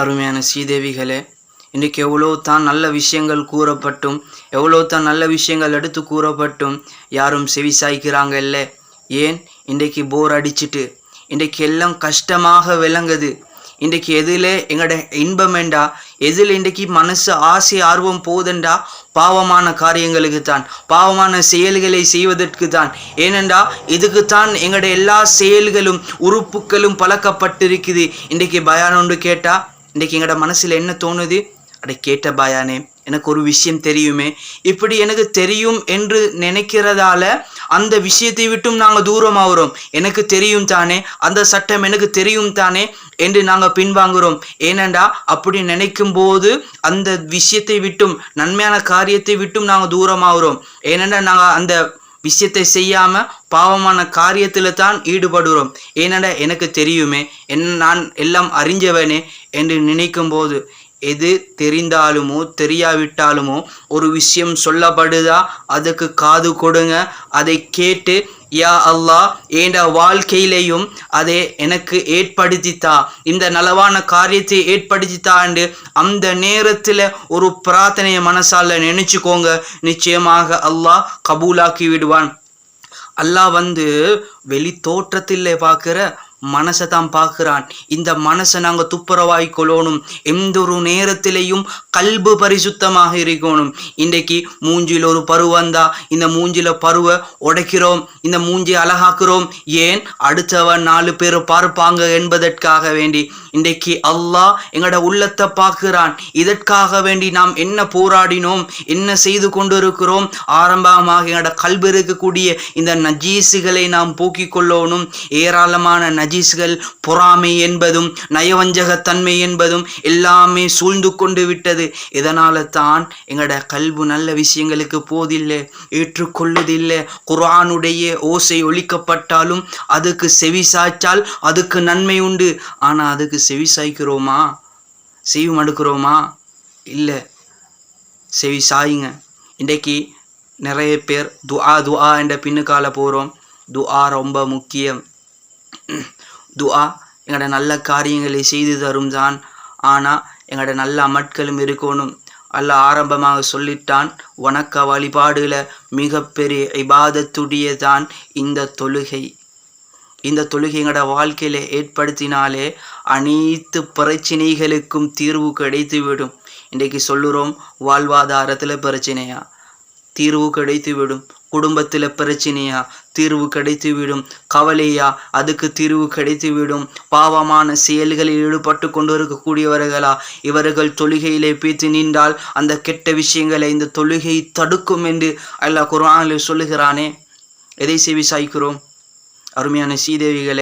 அருமையான ஸ்ரீதேவிகளே இன்றைக்கு எவ்வளோ தான் நல்ல விஷயங்கள் கூறப்பட்டும் எவ்வளோ தான் நல்ல விஷயங்கள் எடுத்து கூறப்பட்டும் யாரும் செவி சாய்க்கிறாங்க இல்லை? ஏன்? இன்றைக்கு போர் அடிச்சிட்டு இன்றைக்கு எல்லாம் கஷ்டமாக விளங்குது. இன்றைக்கு எதில் எங்களோட இன்பம் வேண்டா எதில் இன்றைக்கு மனசு ஆசை ஆர்வம் போதண்டா பாவமான காரியங்களுக்கு தான் பாவமான செயல்களை செய்வதற்கு தான். ஏனென்றா இதுக்கு தான் எங்களோட எல்லா செயல்களும் உறுப்புகளும் பழக்கப்பட்டிருக்குது. இன்றைக்கு பயான் ஒன்று கேட்டால் இன்றைக்கி எங்களோட மனசில் என்ன தோணுது? அட கேட்ட பயானே எனக்கு ஒரு விஷயம் தெரியுமே. இப்படி எனக்கு தெரியும் என்று நினைக்கிறதால அந்த விஷயத்தை விட்டும் நாங்கள் தூரமாகிறோம் எனக்கு தெரியும் தானே அந்த சட்டம் எனக்கு தெரியும் தானே என்று நாங்கள் பின்வாங்குகிறோம் ஏனெண்டா அப்படி நினைக்கும் போது அந்த விஷயத்தை விட்டும் நன்மையான காரியத்தை விட்டும் நாங்கள் தூரமாகிறோம் ஏனெண்டா நாங்கள் அந்த விஷயத்தை செய்யாமல் பாவமான காரியத்தில் தான் ஈடுபடுகிறோம். ஏனடா எனக்கு தெரியுமே என் நான் எல்லாம் அறிஞ்சவனே என்று நினைக்கும் போது எது தெரிந்தாலுமோ தெரியாவிட்டாலுமோ ஒரு விஷயம் சொல்லப்படுதா? அதுக்கு காது கொடுங்க. அதை கேட்டு யா அல்லாஹ் ஏண்ட வாழ்க்கையிலையும் அதை எனக்கு ஏற்படுத்தித்தா? இந்த நலவான காரியத்தை ஏற்படுத்தித்தா? என்று அந்த நேரத்தில் ஒரு பிரார்த்தனையை மனசால நினைச்சுக்கோங்க. நிச்சயமாக அல்லாஹ் கபூலாக்கி விடுவான். அல்லாஹ் வந்து வெளி தோற்றத்தில் பார்க்குற மனசை தான் பார்க்குறான். இந்த மனசை நாங்கள் துப்புரவாய் கொள்ளணும் எந்த ஒரு நேரத்திலையும் கல்பு பரிசுத்தமாக இருக்கணும். இன்றைக்கு மூஞ்சியில் ஒரு பருவ வந்தா இந்த மூஞ்சில பருவ உடைக்கிறோம் இந்த மூஞ்சி அழகாக்குறோம். ஏன்? அடுத்தவன் நாலு பேர் பார்ப்பாங்க என்பதற்காக வேண்டி. இன்றைக்கு அல்லாஹ் எங்களோட உள்ளத்தை பார்க்கிறான். இதற்காக வேண்டி நாம் என்ன போராடினோம் என்ன செய்து கொண்டிருக்கிறோம்? ஆரம்பமாக எங்களோட கல்வி இருக்கக்கூடிய இந்த நஜீசுகளை நாம் போக்கிக் கொள்ளணும். ஏராளமான நஜீஸ்கள் பொறாமை என்பதும் நயவஞ்சகத்தன்மை என்பதும் எல்லாமே சூழ்ந்து கொண்டு விட்டது. இதனால தான் எங்களோட கல்வி நல்ல விஷயங்களுக்கு போதில்லை ஏற்றுக்கொள்ளுதில்லை. குர்ஆனுடைய ஓசை ஒழிக்கப்பட்டாலும் அதுக்கு செவி சாய்ச்சால் அதுக்கு நன்மை உண்டு. ஆனால் அதுக்கு செவி சாய்க்கிறோமா? செவி மடுக்கிறோமா? இல்லை செவி சாயுங்க. இன்றைக்கு நிறைய பேர் துஆ துஆ என்ற பின்னுக்கால போகிறோம் துஆ ரொம்ப முக்கியம். துஆ எங்களோட நல்ல காரியங்களை செய்து தரும் தான். ஆனால் எங்களோட நல்ல அமட்களும் இருக்கணும். அல்ல ஆரம்பமாக சொல்லிட்டான் வணக்க வழிபாடுல மிகப்பெரிய இபாதத்துடைய தான் இந்த தொழுகை. இந்த தொழுகை எங்களோட வாழ்க்கையில ஏற்படுத்தினாலே அனைத்து பிரச்சனைகளுக்கும் தீர்வு கிடைத்து விடும் இன்றைக்கு சொல்லுறோம் வாழ்வாதாரத்தில் பிரச்சனையா? தீர்வு கிடைத்து விடும் குடும்பத்தில் பிரச்சனையா? தீர்வு கிடைத்து விடும் கவலையா? அதுக்கு தீர்வு கிடைத்து விடும் பாவமான செயல்களில் ஈடுபட்டு கொண்டு இருக்கக்கூடியவர்களா இவர்கள் தொழுகையிலே பீத்து நின்றால் அந்த கெட்ட விஷயங்களை இந்த தொழுகை தடுக்கும் என்று அல்லாஹ் குரானில் சொல்லுகிறானே. எதை செவி சாய்க்கிறோம்? அருமையான சீதேவிகளை